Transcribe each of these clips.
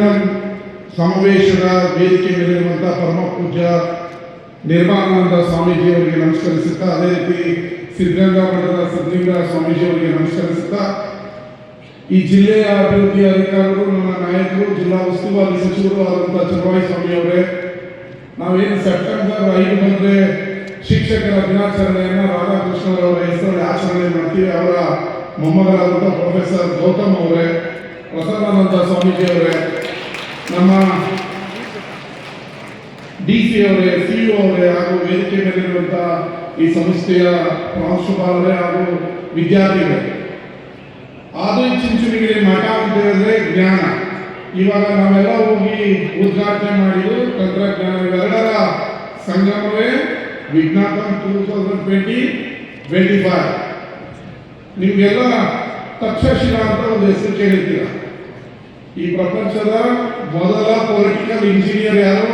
ಕಾರ್ಯಕ್ರಮ ಸಮಾವೇಶದ ವೇದಿಕೆ ಮೇಲಿರುವಂಥ ಪರಮ ಪೂಜ್ಯ ನಿರ್ಮಾನಂದ ಸ್ವಾಮೀಜಿಯವರಿಗೆ ನಮಸ್ಕರಿಸುತ್ತಾ, ಅದೇ ರೀತಿ ಸಿದ್ಧಗಂಗಾ ಮಠದ ಸಿದ್ಧಲಿಂಗ ಸ್ವಾಮೀಜಿಯವರಿಗೆ ನಮಸ್ಕರಿಸುತ್ತಾ, ಈ ಜಿಲ್ಲೆಯ ಅಭಿವೃದ್ಧಿ ಅಧಿಕಾರಿಗಳು, ನಮ್ಮ ನಾಯಕರು, ಜಿಲ್ಲಾ ಉಸ್ತುವಾರಿ ಸಚಿವರು ಆದಂಥ ಸ್ವಾಮಿ ಸ್ವಾಮಿಯವರೇ, ನಾವೇನು ಸೆಪ್ಟೆಂಬರ್ ಐದು ಬಂದರೆ ಶಿಕ್ಷಕರ ದಿನಾಚರಣೆಯನ್ನು ರಾಧಾಕೃಷ್ಣರವರ ಹೆಸರಲ್ಲಿ ಆಚರಣೆ ಮಾಡ್ತೀವಿ. ಅವರ ಮೊಮ್ಮಗರಾದಂಥ ಪ್ರೊಫೆಸರ್ ಗೌತಮ್ ಅವರೇ ಪ್ರಸನ್ನಾನಂದ ಸ್ವಾಮೀಜಿ ಅವರೇ ನಮ್ಮ ಡಿ ಸಿ ಅವರೇ ಸಿ ಅವರೇ ಹಾಗೂ ವೇದಿಕೆ ಮೇಲಿರುವಂಥ ಈ ಸಂಸ್ಥೆಯ ಪ್ರಾಂಶುಪಾಲರೇ ಹಾಗೂ ವಿದ್ಯಾರ್ಥಿಗಳೇ ಆಧುನಿಕ ಚಿಂಚುಣಿಗೆ ಮಠ ಅಂತ ಹೇಳಿದ್ರೆ ಜ್ಞಾನ. ಇವಾಗ ನಾವೆಲ್ಲ ಹೋಗಿ ಉದ್ಘಾಟನೆ ಮಾಡಿದ್ದು ತಂತ್ರಜ್ಞಾನ ಇವೆರಡರ ಸಂಗಮವೇ Vijnapan two thousand twenty twenty five. ನಿಮಗೆಲ್ಲ ತಕ್ಷಶಿಲಾ ಅಂತ ಒಂದು ಹೆಸರು ಕೇಳಿರ್ತೀರ? ಈ ಪ್ರಪಂಚದ ಮೊದಲ ಪೊಲಿಟಿಕಲ್ ಇಂಜಿನಿಯರ್ ಯಾರು?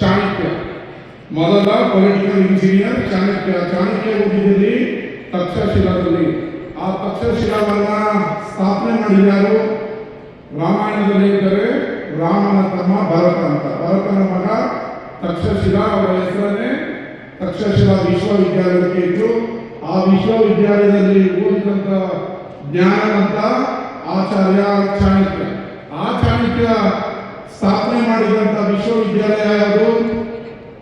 ಚಾಣಕ್ಯ. ಮೊದಲ ಪೊಲಿಟಿಕಲ್ ಇಂಜಿನಿಯರ್ ಚಾಣಕ್ಯ. ಚಾಣಕ್ಯ ಓದಿದಲ್ಲಿ ತಕ್ಷಶಿಲಾದಲ್ಲಿ. ಆ ತಕ್ಷಶಿಲಾವನ್ನ ಸ್ಥಾಪನೆ ಮಾಡಿದ್ಯಾರು ರಾಮಾಯಣದಲ್ಲಿ ಇದ್ದರೆ ರಾಮನ ತಮ್ಮ ಭರತ ಅಂತ. ಭರತನ ಮಗ ತಕ್ಷಶಿಲಾ ಅವರ ಹೆಸರನ್ನೇ ತಕ್ಷಶಿಲಾ ವಿಶ್ವವಿದ್ಯಾಲಯಕ್ಕೆ ಇದ್ದು ಆ ವಿಶ್ವವಿದ್ಯಾಲಯದಲ್ಲಿ ಓದಿದಂತ ಜ್ಞಾನವಂತ ಆಚಾರ್ಯ ಚಾಣಕ್ಯ ಆ ಚಾಣಕ್ಯ ಸ್ಥಾಪನೆ ಮಾಡಿದಂತ ವಿಶ್ವವಿದ್ಯಾಲಯ ಯಾವುದು?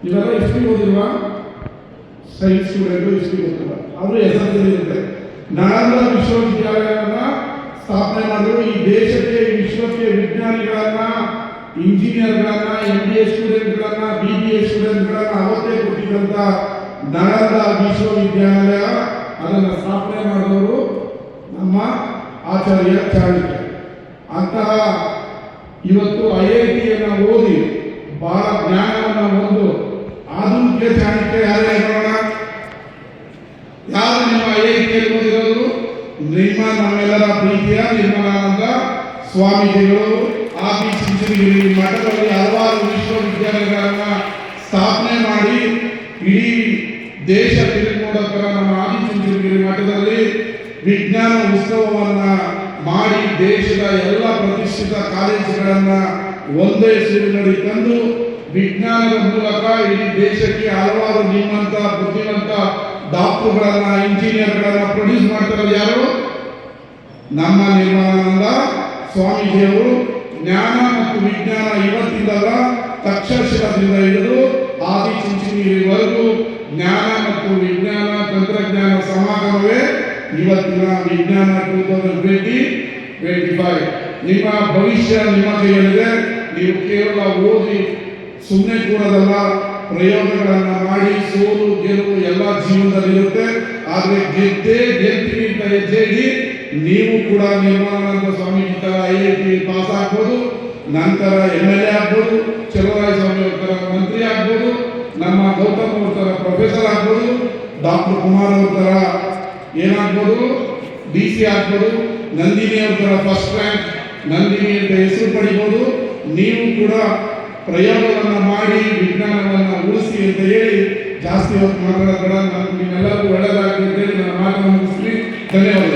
ಇವೆಲ್ಲ ಎಷ್ಟು ಓದಿಲ್ವಾ? ಸೈನ್ಸ್ ಸ್ಟೂಡೆಂಟ್ ಎಷ್ಟು ಅವರು ಎಸ್ ಇರುತ್ತೆ. ನಳಂದ ವಿಶ್ವವಿದ್ಯಾಲಯವನ್ನ ಸ್ಥಾಪನೆ ಮಾಡಿದ್ರು. ಈ ದೇಶಕ್ಕೆ ವಿಶ್ವಕ್ಕೆ ವಿಜ್ಞಾನಿಗಳನ್ನ, ಇಂಜಿನಿಯರ್ಗಳನ್ನ ಎಂ ಬಿ ಎ ಸ್ಟೂಡೆಂಟ್ಗಳನ್ನ ಬಿ ಬಿ ಎ ಸ್ಟೂಡೆಂಟ್ಗಳನ್ನ ಅವತ್ತೇ ಕೊಟ್ಟಿದ್ದಂತ ನಳಂದ ವಿಶ್ವವಿದ್ಯಾಲಯ. ಅದನ್ನು ಸ್ಥಾಪನೆ ಮಾಡಿದವರು ನಮ್ಮ ಆಚಾರ್ಯ ಚಾಣಕ್ಯ ಅಂತಹ ಇವತ್ತು ಐ ಐ ಟಿಯನ್ನು ಓದಿ ಬಹಳ ಜ್ಞಾನವನ್ನು ಹೊಂದು ಆಧುನಿಕ ಚಾಣಕ್ಯ ಯಾರೇ ನೋಡೋಣ ಯಾರು ನಿಮ್ಮ ಐ ಐ ಟಿಯಲ್ಲಿ ಓದಿರೋದು? ನಿಮ್ಮ ನಮ್ಮೆಲ್ಲರ ಪ್ರೀತಿಯ ನಿರ್ಮಲಾನಂದ ಸ್ವಾಮೀಜಿಗಳು. ಆದಿ ಚಿಂಚನಗಿರಿ ಮಠದಲ್ಲಿ ಹಲವಾರು ವಿಶ್ವವಿದ್ಯಾಲಯಗಳನ್ನು ಸ್ಥಾಪನೆ ಮಾಡಿ ಇಡೀ ದೇಶ ವಿಜ್ಞಾನ ಉತ್ಸವವನ್ನು ಮಾಡಿ ದೇಶದ ಎಲ್ಲ ಪ್ರತಿಷ್ಠಿತ ಕಾಲೇಜುಗಳನ್ನ ಒಂದೇ ಸೂರಿನಡಿ ತಂದು ವಿಜ್ಞಾನದ ಮೂಲಕ ಇಡೀ ದೇಶಕ್ಕೆ ಹಲವಾರು ನಿಮ್ಮಂತ ಬುದ್ಧಿವಂತ ಡಾಕ್ಟರ್ಗಳನ್ನ, ಇಂಜಿನಿಯರ್ಗಳನ್ನ ಪ್ರೊಡ್ಯೂಸ್ ಮಾಡ್ತಾರೆ ಯಾರು? ನಮ್ಮ ನಿರ್ಮಲಾನಂದ ಸ್ವಾಮೀಜಿಯವರು ಜ್ಞಾನ ಮತ್ತು ವಿಜ್ಞಾನ ಇವತ್ತಿಂದಲ್ಲ ತಕ್ಷಶಿಲದಿಂದ ಹಿಡಿದು ಆದಿ ಚುಂಚನಗಿರಿವರೆಗೂ ಜ್ಞಾನ ಮತ್ತು ವಿಜ್ಞಾನ, ತಂತ್ರಜ್ಞಾನ ಸಮಾಗಮವೇ ಇವತ್ತಿನ ವಿಜ್ಞಾನ ಟೂ ತೌಸಂಡ್ ಫೈವ್. ನಿಮ್ಮ ಭವಿಷ್ಯ ನಿಮ್ಮ ಕೈಯಲ್ಲಿದೆ ನೀವು ಕೇವಲ ಓದಿ ಸುಮ್ಮನೆ ಕೂಡೋದಲ್ಲ, ಪ್ರಯೋಗಗಳನ್ನು ಮಾಡಿ, ಸೋಲು, ಗೆಲುವು ಎಲ್ಲ ಜೀವನದಲ್ಲಿರುತ್ತೆ ಆದರೆ ಗೆದ್ದೇ ಗೆಲ್ತೀನಿ ಅಂತ ನೀವು ಕೂಡ ನಿರ್ಮಲಾನಂದ ಸ್ವಾಮೀಜಿ ತರ ಐ ಐ ಟಿ ಪಾಸ್ ಆಗ್ಬೋದು, ನಂತರ ಎಂ ಎಲ್ ಎ ಆಗ್ಬೋದು ಚಲುವರಾಯ ಸ್ವಾಮಿ ಅವರ ಮಂತ್ರಿ ಆಗ್ಬೋದು, ನಮ್ಮ ಗೌತಮ್ ಅವರ ಪ್ರೊಫೆಸರ್ ಆಗ್ಬೋದು, ಡಾಕ್ಟರ್ ಕುಮಾರ್ ಅವ್ರ ಏನಾಗ್ಬೋದು? ಡಿ ಸಿ ಆಗ್ಬೋದು. ನಂದಿನಿ ಅವರ ಫಸ್ಟ್ ರ್ಯಾಂಕ್. ನಂದಿನಿ ಅಂತ ಹೆಸರು ಪಡಿಬೋದು. ನೀವು ಕೂಡ ಪ್ರಯೋಗವನ್ನು ಮಾಡಿ, ವಿಜ್ಞಾನವನ್ನು ಉಳಿಸಿ ಅಂತ ಹೇಳಿ ಜಾಸ್ತಿ ಹೊತ್ತು ಮಾತಾಡೋದು ನಾನು ನಿಮ್ಮೆಲ್ಲರಿಗೂ ಹೇಳಿ ನನ್ನ ಮಾತನ್ನು ಮುಗಿಸ್ತೀನಿ. ಧನ್ಯವಾದ